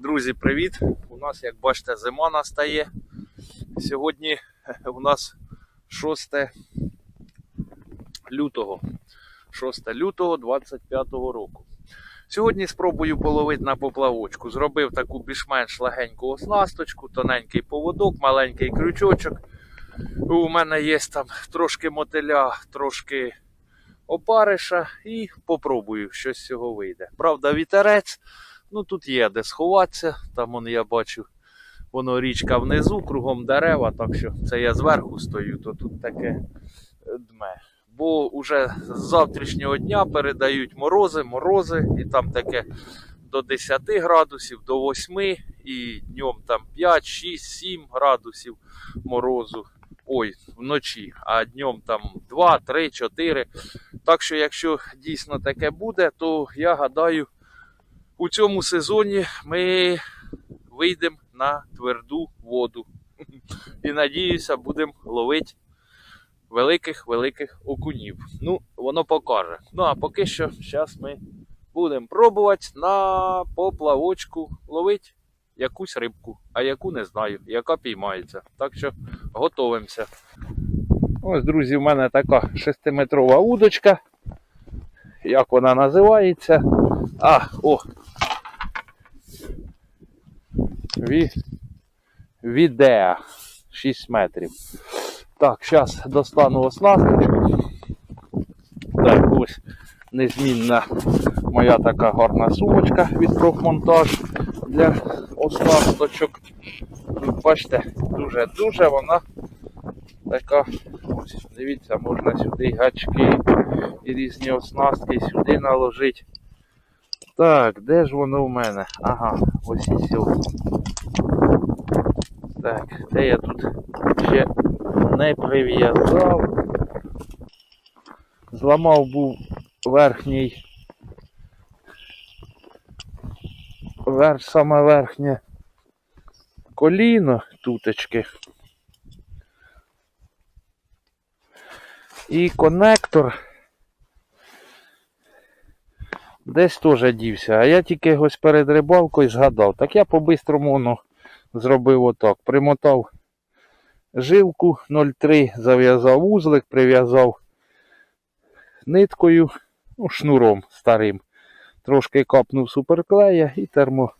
Друзі, привіт! У нас, як бачите, зима настає. Сьогодні у нас 6 лютого. 6 лютого 25 року. Сьогодні спробую половити на поплавочку. Зробив таку більш-менш легеньку оснасточку, тоненький поводок, маленький крючочок. У мене є там трошки мотиля, трошки опариша і попробую, що з цього вийде. Правда, вітерець. Ну тут є де сховатися. Там он, я бачу, воно річка внизу, кругом дерева, так що це я зверху стою, то тут таке дме. Бо вже з завтрашнього дня передають морози, морози, і там таке до 10 градусів, до 8, і днем там 5, 6, 7 градусів морозу. Ой, вночі, а днем там 2, 3, 4. Так що, якщо дійсно таке буде, то я гадаю, у цьому сезоні ми вийдемо на тверду воду. І надіюся, будемо ловити великих-великих окунів. Ну, воно покаже. Ну, а поки що, зараз ми будемо пробувати на поплавочку ловити якусь рибку, а яку не знаю, яка піймається. Так що готовимося. Ось, друзі, в мене така 6-метрова удочка. Як вона називається? А, о, Ві... Відеа 6 метрів. Так, зараз достану оснасточку. Так, ось незмінна моя така гарна сумочка від профмонтаж для оснасточок. Бачите, дуже-дуже вона така. Ось, дивіться, можна сюди гачки і різні оснастки сюди наложити. Так, де ж воно в мене? Ага, ось і сьогодні. Так, де я тут ще не прив'язав. Зламав був верхній. Верх, саме верхнє коліно тутечки. І конектор десь теж дівся. А я тільки ось перед рибалкою згадав. Так я по-бистрому воно зробив отак. Примотав жилку 0,3, зав'язав вузлик, прив'язав ниткою, ну, шнуром старим. Трошки капнув суперклея і термо,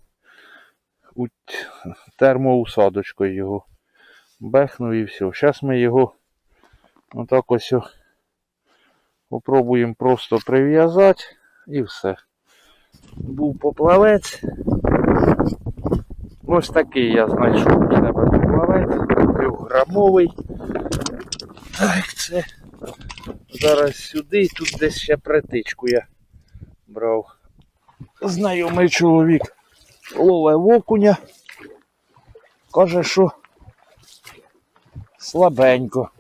термоусадочкою його бехнув і все. Зараз ми його отак ось о- попробуємо просто прив'язати і все. Був поплавець. Ось такий я знайшов у себе поплавець. Трьохграмовий. Так, це зараз сюди, тут десь ще притичку я брав. Знайомий чоловік лове окуня. Каже, що слабенько.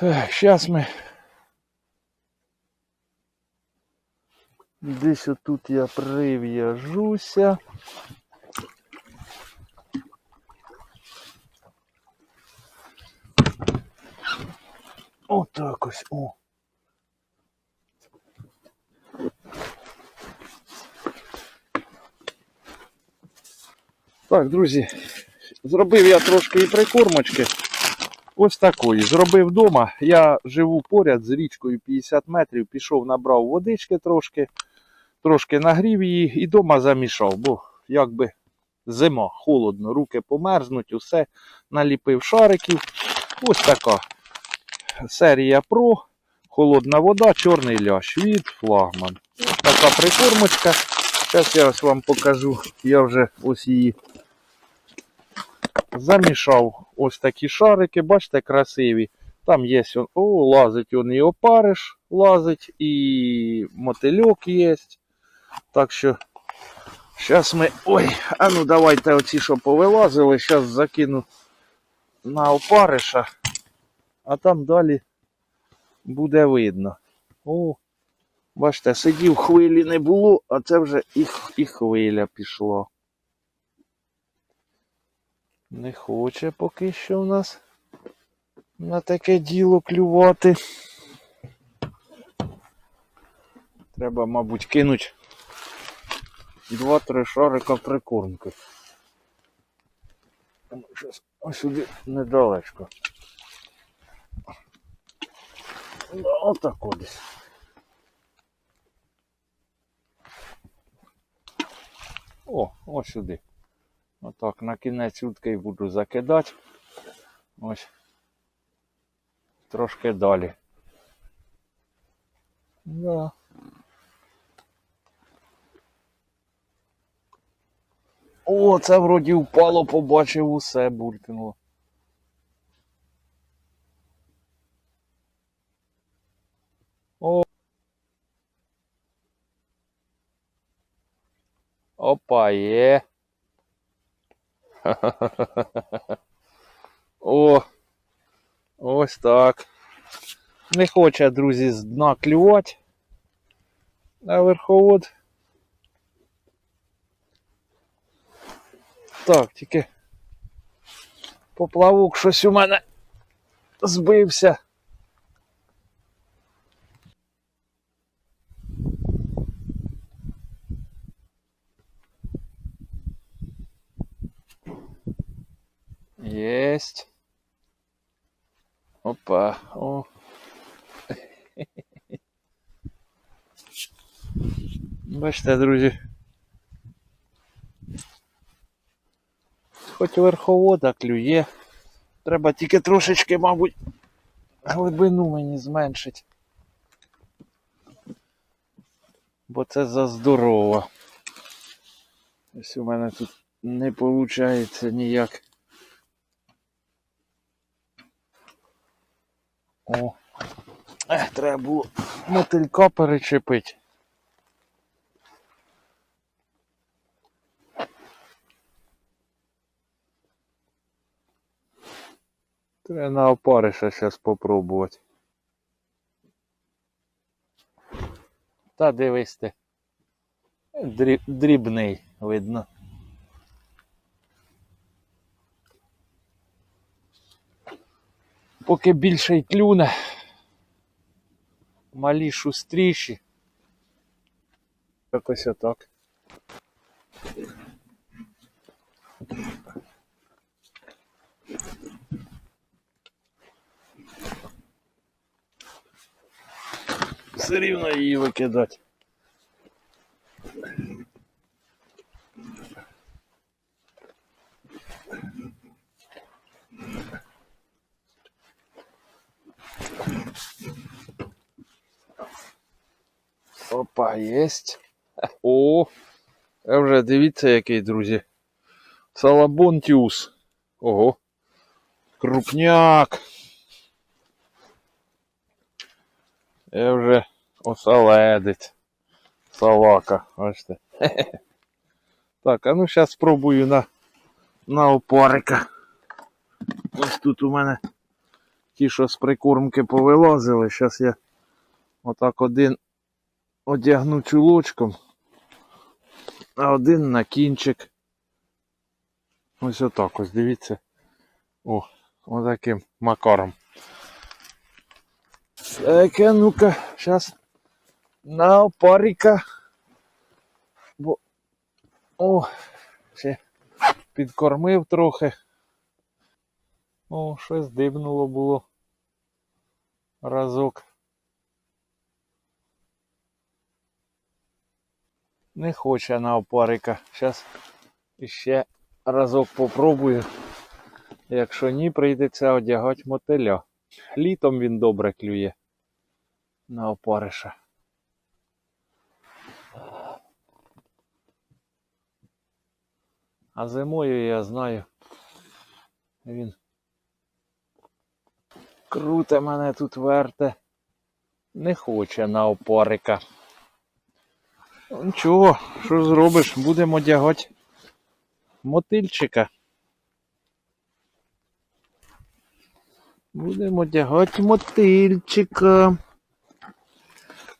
Зараз ми. Десь отут я прив'яжуся. Отак ось. О. Так, друзі, зробив я трошки і прикормочки. Ось такої. Зробив вдома. Я живу поряд з річкою 50 метрів, пішов, набрав водички трошки, трошки нагрів її і вдома замішав, бо якби зима, холодно, руки померзнуть, усе наліпив шариків. Ось така серія Pro, холодна вода, чорний лящ від флагман. Ось така прикормочка. Зараз я ось вам покажу. Я вже ось її замішав ось такі шарики, бачите, красиві. Там є, о, лазить он і опариш, лазить, і мотильок є. Так що, зараз ми. Ой, а ну давайте оці, що повилазили, зараз закину на опариша, а там далі буде видно. О, бачите, сидів, хвилі не було, а це вже і, і хвиля пішла. Не хоче поки що в нас. на таке діло клювати. Треба, мабуть, кинути два-три шарика прикормки. Щас ось сюди недалечко. Ну, Отак десь. О, ось сюди. Отак, на кінець утки буду закидати. Ось. Трошки далі. Да. О, це вроді впало, побачив усе, булькнуло. О. Опа, є. О, ось так. Не хоче, друзі, з дна клювати на верховод. Так, тільки поплавок щось у мене збився. Єсть. Опа, о. Бачите, друзі. Хоч верховода клює. Треба тільки трошечки, мабуть, глибину мені зменшить. Бо це за здорово. Ось у мене тут не виходить ніяк. О. Ех, треба було мотилька перечепити. Треба на опариша зараз попробувати. Та дивись ти. Дріб, дрібний, видно. Поки більше й клюне. Малі шустріші. Якось отак. Все рівно її викидати. Опа, єсть. О, а вже дивіться який, друзі. Салабонтіус. Ого. Крупняк. Я вже осаледець. Салака, бачите. Так, а ну зараз спробую на, на опарика. Ось тут у мене ті, що з прикормки повилазили. Зараз я отак один одягну чулочком, а один на кінчик. Ось отак ось, дивіться. О, отаким макаром. Так, а ну-ка, зараз на опарика. Бо... О, ще підкормив трохи. О, щось дибнуло було. Разок. Не хоче на опарика. Зараз іще разок попробую. Якщо ні, прийдеться одягати мотиля. Літом він добре клює на опариша. А зимою я знаю. Він круте мене тут верте. Не хоче на опарика. Ну, Нічого, що зробиш? Будемо одягати мотильчика. Будемо одягати мотильчика.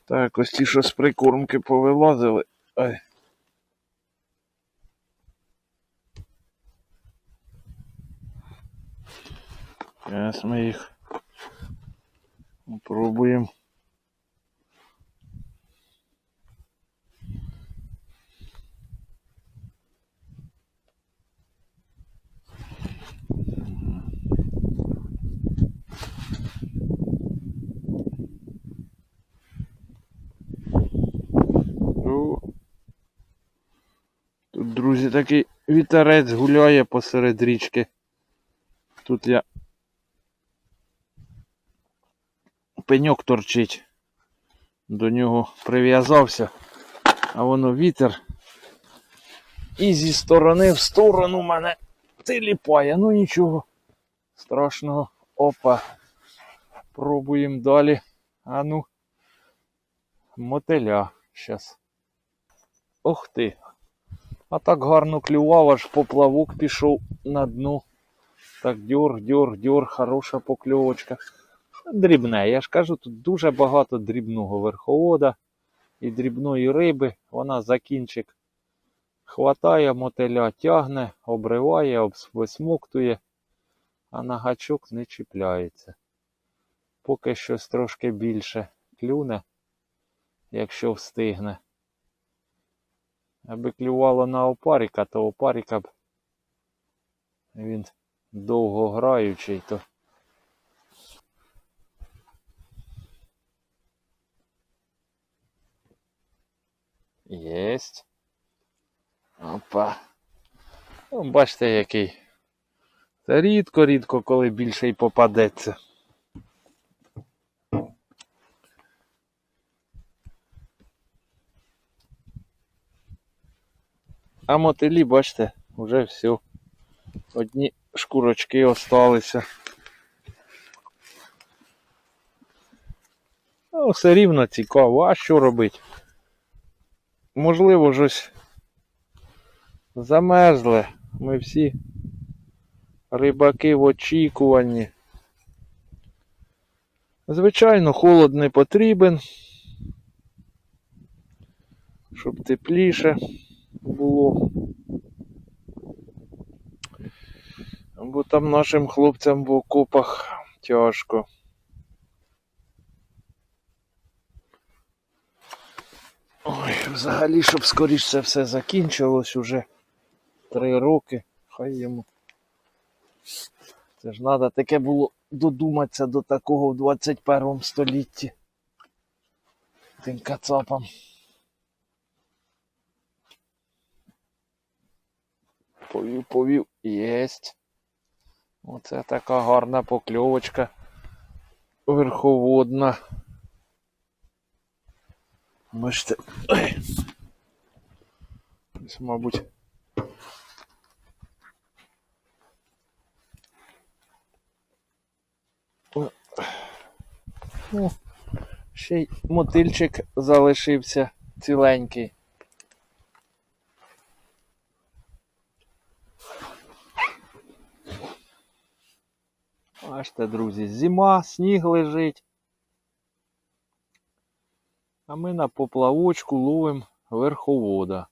Так, ось ті, що з прикормки повилазили. Ай. Зараз ми їх Попробуємо. О. Тут, друзі, такий вітерець гуляє посеред річки. Тут я пеньок торчить. До нього прив'язався, а воно вітер. І зі сторони в сторону мене тиліпає. Ну нічого страшного. Опа. Пробуємо далі. А ну. Мотиля. Щас. Ох ти. А так гарно клював, аж поплавок пішов на дно. Так дьор, дьор, дьор, хороша покльовочка. Дрібне, я ж кажу, тут дуже багато дрібного верховода і дрібної риби. Вона за кінчик хватає мотиля, тягне, обриває, висмоктує, а на гачок не чіпляється. Поки щось трошки більше клюне, якщо встигне. Аби клювало на опаріка, то опаріка б він довго граючий, то Єсть. Опа. Ну, бачите, який. Це рідко-рідко, коли більше й попадеться. А мотилі, бачите, вже все. Одні шкурочки осталися. Ну, все рівно цікаво, а що робити? Можливо, щось замерзли. Ми всі рибаки в очікуванні. Звичайно, холод не потрібен, щоб тепліше було. Бо там нашим хлопцям в окопах тяжко. Ой, взагалі, щоб скоріш це все закінчилось уже три роки. Хай йому. Це ж треба таке було додуматися до такого в 21 столітті. Тим кацапам. Повів, повів. Єсть. Оце така гарна покльовочка. Верховодна. Бачите. Ой. Мабуть. О, ще й мотильчик залишився ціленький. Бачите, друзі, зима, сніг лежить. А ми на поплавочку ловимо верховода.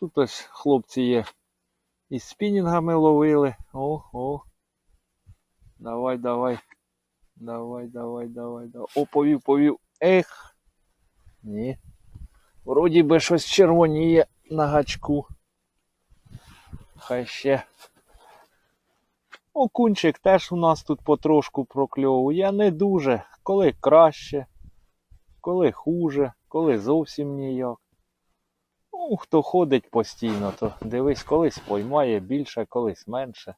Тут ось хлопці є із спінінгами ловили. О, о. Давай, давай. Давай, давай, давай, давай. О, повів, повів. Ех. Ні. Вроді би щось червоніє на гачку. Хай ще. Окунчик теж у нас тут потрошку прокльовує. Не дуже. Коли краще, коли хуже, коли зовсім ніяк. Ну, хто ходить постійно, то дивись, колись поймає більше, колись менше.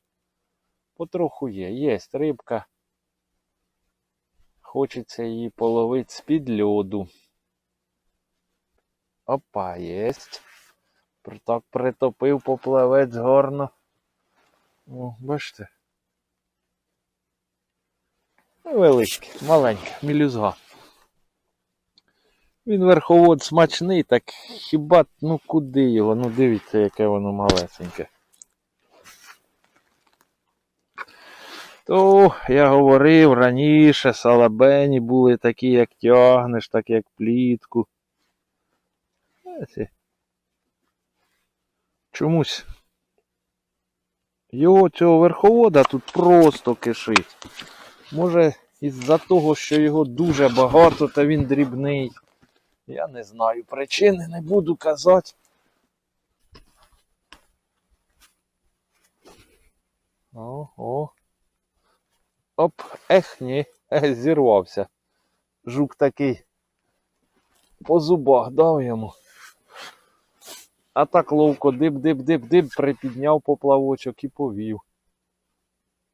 Потроху є. Є рибка. Хочеться її половити з-під льоду. Опа, єсть. Так притопив поплавець гарно. О, бачите. Невеличке, маленьке, мілюзга. Він верховод смачний, так хіба ну куди його? Ну дивіться, яке воно малесеньке. То я говорив раніше, салабені були такі, як тягнеш, так як плітку. Чомусь Його цього верховода тут просто кишить. Може, із-за того, що його дуже багато та він дрібний. Я не знаю причини, не буду казати. О, о. Оп, ех, ні, ех, зірвався. Жук такий по зубах дав йому. А так ловко дип-дип-дип-дип припідняв поплавочок і повів.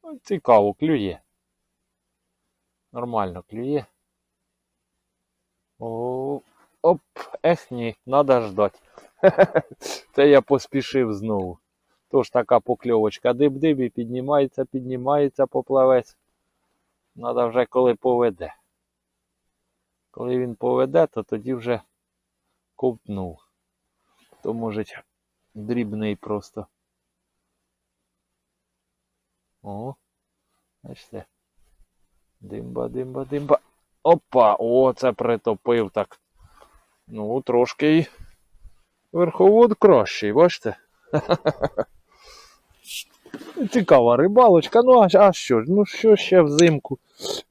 Ну, Цікаво, клює. Нормально клює. О, оп, ех ні, надо ждать. Це я поспішив знову. Тож така покльовочка дип-дип і піднімається, піднімається поплавець. Надо вже коли поведе. Коли він поведе, то тоді вже ковтнув. То може дрібний просто. О, бачите. Димба, димба, димба. Опа! О, це притопив так. Ну, трошки і верховод кращий, бачите? Цікава рибалочка, ну а що ж, ну що ще взимку?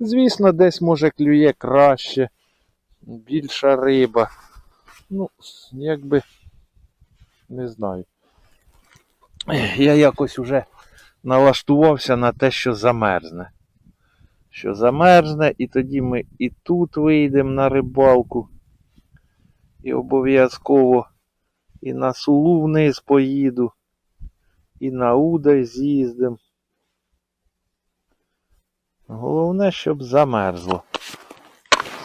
Звісно, десь може клює краще, більша риба. Ну, якби не знаю. Я якось уже налаштувався на те, що замерзне. Що замерзне, і тоді ми і тут вийдемо на рибалку. І обов'язково і на сулу вниз поїду, і на удай з'їздим. Головне, щоб замерзло.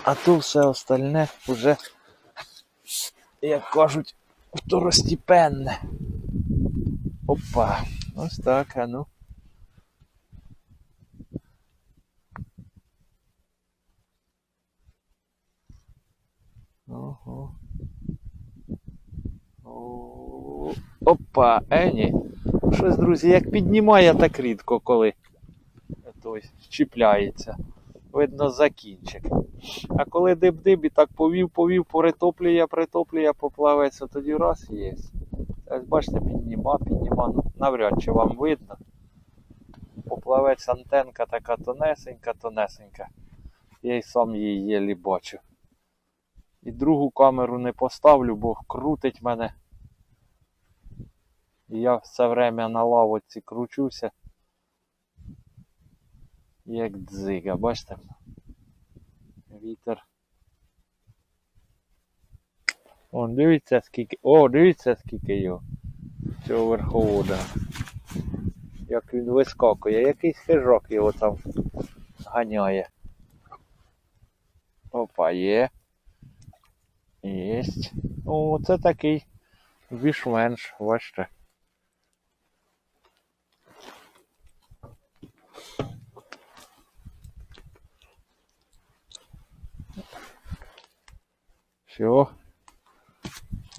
А то все остальне вже, як кажуть, второстепенне. Опа, ось так, а ну. Ого. О, Опа, е, ні. Щось, друзі, як піднімає, так рідко коли той чіпляється. Видно, закінчик. А коли диб-диб і так повів, повів, притоплює, притоплює, поплавець, тоді раз є. Ось бачите, підніма, підніма. Ну, навряд чи вам видно. Поплавець антенка така тонесенька, тонесенька. Я й сам її єлі бачу. І другу камеру не поставлю, бо крутить мене. І я все время на лавочці кручуся. Як дзига, бачите? Вітер. О, дивіться скільки. О, дивіться скільки його. Цього верховода. Як він вискакує. Якийсь хижок його там ганяє. Опа, є. Єсть. О, це такий більш-менш, бачите. Все.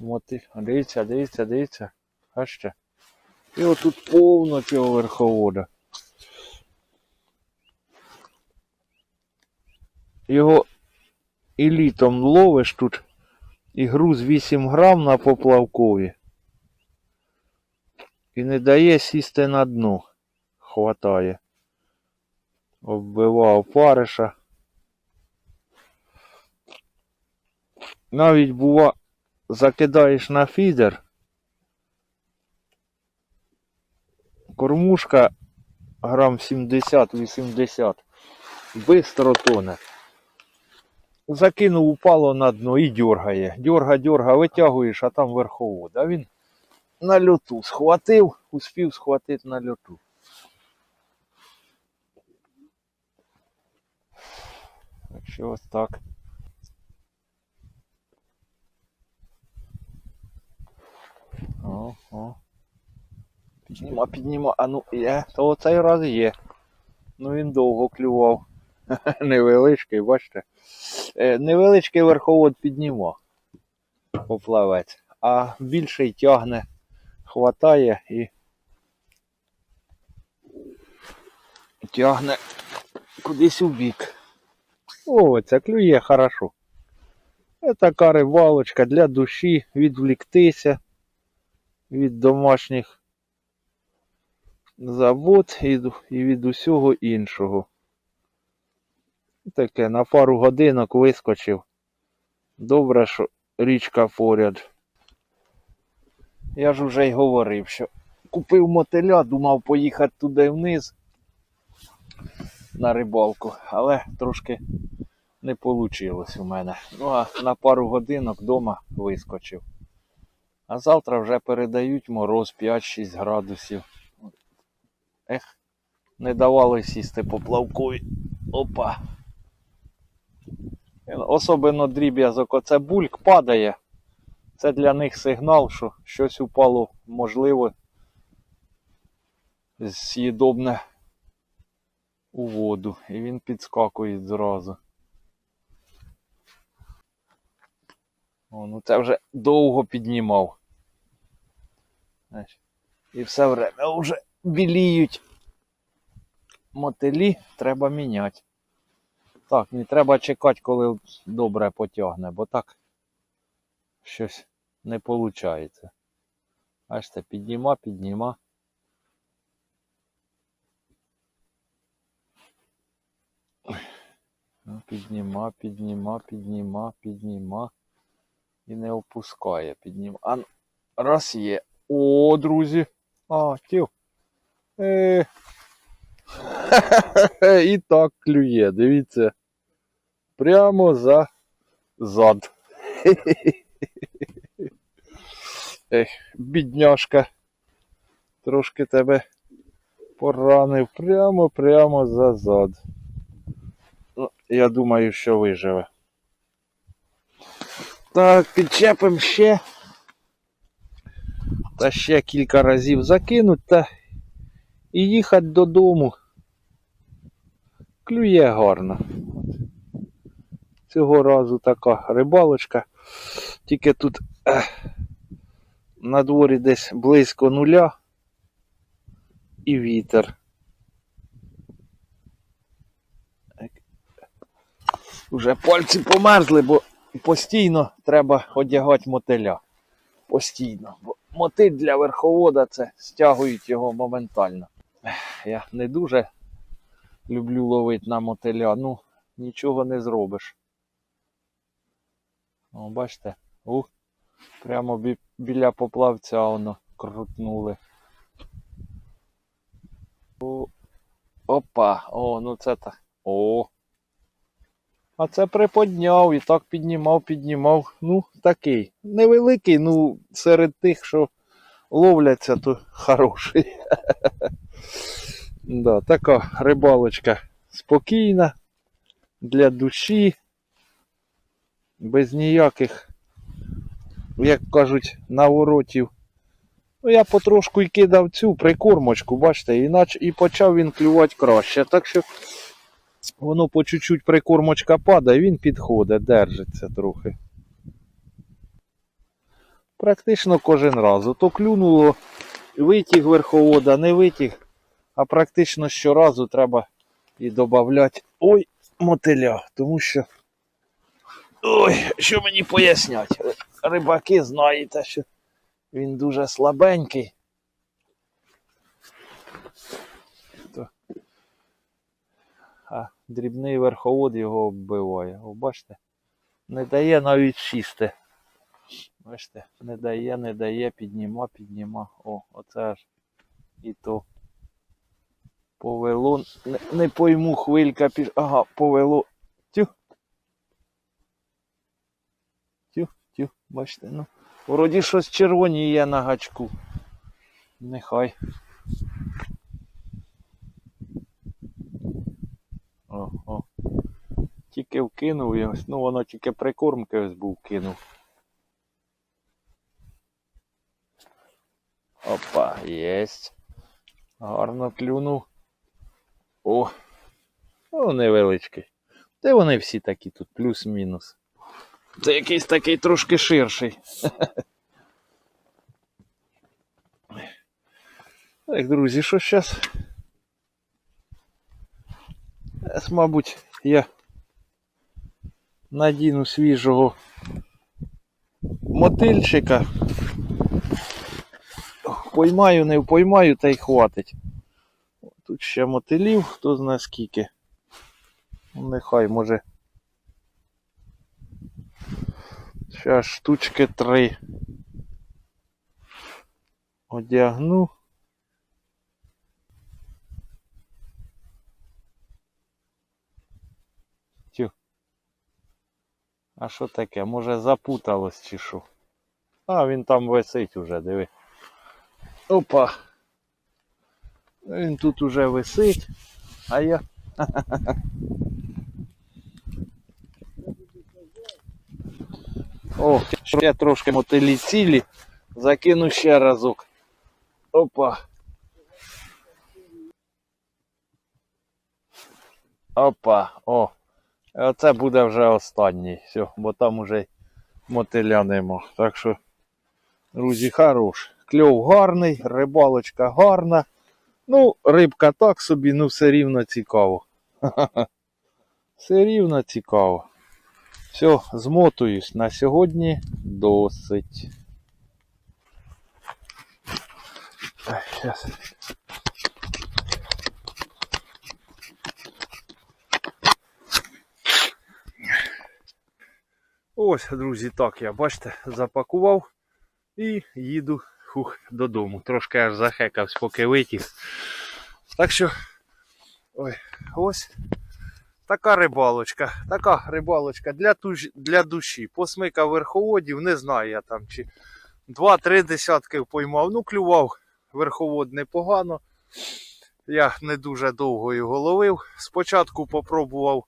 Моти. Дивіться, дивіться, дивіться. Бачите. І отут повно цього верховода. Його і літом ловиш тут, і груз 8 грам на поплавкові. І не дає сісти на дно. Хватає. Оббивав париша. Навіть бува, закидаєш на фідер. Кормушка грам 70-80. Бистро тоне. Закинув, упало на дно і дергає. Дерга, дерга, витягуєш, а там верховод. А він на льоту схватив, успів схватити на льоту. Так що ось так. О, о. Підніма, підніма, а ну є, то цей раз є. Ну він довго клював. Невеличкий, бачите. Е, Невеличкий верховод підніма поплавець, а більший тягне, хватає і тягне кудись у бік. О, це клює хорошо. Це така рибалочка для душі, відвліктися від домашніх ду- і від усього іншого. Таке на пару годинок вискочив. Добре, що річка поряд. Я ж уже й говорив, що купив мотиля, думав поїхати туди вниз на рибалку, але трошки не вийшло у мене. Ну а на пару годинок вдома вискочив. А завтра вже передають мороз 5-6 градусів. Ех, не давали сісти поплавкові. Опа. Особливо дріб'язок, оце бульк падає. Це для них сигнал, що щось упало, можливо, з'їдобне у воду. І він підскакує зразу. О, ну це вже довго піднімав. І все время вже біліють мотилі, треба міняти. Так, не треба чекати, коли добре потягне, бо так щось не виходить. Аж це підніма, підніма. Ну, Підніма, підніма, підніма, підніма. І не опускає. Підніма. А, раз є. О, друзі. А, тів. Е. І так клює, дивіться. Прямо за зад. Ех, бідняшка. Трошки тебе поранив прямо прямо за зад. Ну, я думаю, що виживе. Так, підчепимо ще. Та ще кілька разів закинуть та і їхати додому. Клює гарно. Цього разу така рибалочка. Тільки тут ех, на дворі десь близько нуля і вітер. Уже пальці померзли, бо постійно треба одягати мотиля. Постійно. Бо мотиль для верховода це стягують його моментально. Я не дуже люблю ловити на мотиля, ну нічого не зробиш. О, бачите, ух, прямо бі- біля поплавця воно крутнули. О, опа, о, ну це так. О. А це приподняв і так піднімав, піднімав. Ну, такий. Невеликий, ну, серед тих, що ловляться, то хороший. да, така рибалочка спокійна для душі, без ніяких, як кажуть, наворотів. Ну, я потрошку й кидав цю прикормочку, бачите, іначе і почав він клювати краще. Так що воно по чуть-чуть прикормочка падає, він підходить, держиться трохи. Практично кожен раз. То клюнуло, витяг верховода, не витяг, а практично щоразу треба і додати ой, мотиля, тому що. Ой, що мені пояснять? Рибаки знаєте, що він дуже слабенький. А дрібний верховод його оббиває. О, бачите? Не дає навіть чисти. Бачите, не дає, не дає, підніма, підніма. О, оце аж і то. Повело. Не, не пойму, хвилька піш. Ага, повело. Тю. Тю, тю, бачите, ну. Вроді щось червоніє на гачку. Нехай. О, о. Тільки вкинув ось, ну воно тільки прикормки ось був кинув. Опа, єсть. Гарно клюнув. О! О, невеличкий. Де вони всі такі тут, плюс-мінус. Це якийсь такий трошки ширший. Так, друзі, що зараз? Мабуть, я надіну свіжого мотильчика. Поймаю, не впоймаю, та й хватить. тут ще мотилів, хто знає скільки. Нехай може. Ще штучки три. Одягну. Тю. А що таке? Може запуталось чи що? А, він там висить уже, диви. Опа. Він тут уже висить, а я. О, ще трошки мотилі цілі. Закину ще разок. Опа. Опа, о. Оце буде вже останній. Все, бо там уже мотиля нема. Так що, друзі, хорош. Кльов гарний, рибалочка гарна. Ну, рибка так собі, ну все рівно цікаво. Все рівно цікаво. Все, змотуюсь. На сьогодні досить. Так, щас. Ось, друзі, так я, бачите, запакував і їду фух, додому. Трошки аж захекався, поки витіг. Так що, ой, ось така рибалочка. Така рибалочка для, туж, для душі. Посмика верховодів, не знаю я там чи два-три десятки поймав. Ну, клював верховод непогано. Я не дуже довго його ловив. Спочатку попробував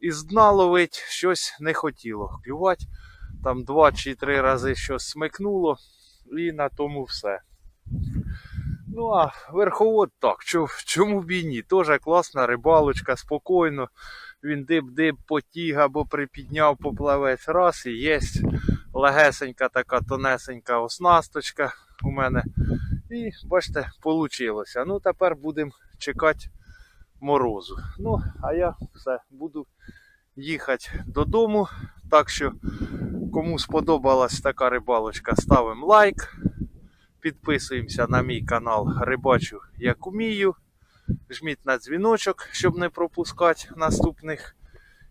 із дна ловити, щось не хотіло клювати. Там два чи три рази щось смикнуло, і на тому все. Ну а верховод так, чому б і ні? Теж класна рибалочка, спокійно. Він диб-диб потіг або припідняв поплавець раз і є легесенька така тонесенька оснасточка у мене. І бачите, вийшло. Ну тепер будемо чекати морозу. Ну, а я все буду їхати додому. Так що, кому сподобалась така рибалочка, ставимо лайк. Підписуємося на мій канал Рибачу як умію. Жміть на дзвіночок, щоб не пропускати наступних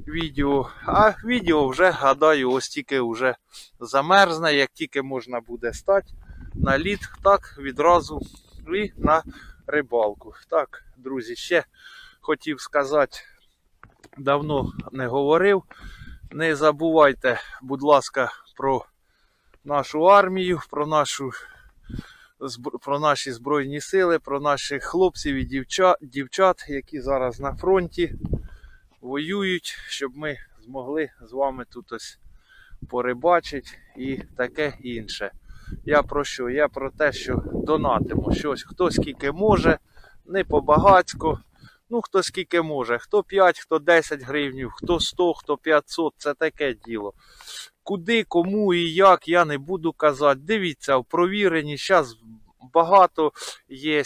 відео. А відео вже, гадаю, ось тільки вже замерзне, як тільки можна буде стати на лід, так відразу і на рибалку. Так, друзі, ще хотів сказати, давно не говорив. Не забувайте, будь ласка, про нашу армію, про нашу про наші Збройні сили, про наших хлопців і дівчат, дівчат, які зараз на фронті воюють, щоб ми змогли з вами тут ось порибачити і таке інше. Я про що? Я про те, що донатимо щось, хто скільки може, не по-багацьку. Ну, хто скільки може, хто 5, хто 10 гривнів, хто 100, хто 500, це таке діло. Куди, кому і як, я не буду казати. Дивіться, в провірені, зараз багато є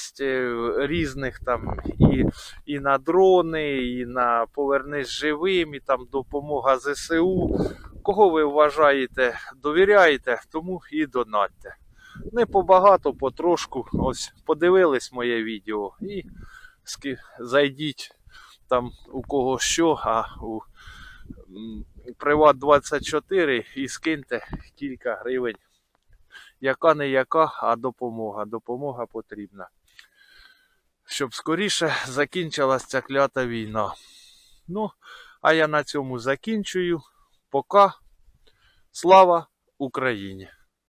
різних там і, і на дрони, і на повернись живим, і там допомога ЗСУ. Кого ви вважаєте, довіряєте, тому і донатьте. Не побагато, потрошку. Ось подивились моє відео і зайдіть там у кого що, а у Приват 24 і скиньте кілька гривень. Яка не яка, а допомога. Допомога потрібна. Щоб скоріше закінчилась ця клята війна. Ну, а я на цьому закінчую. Пока. Слава Україні!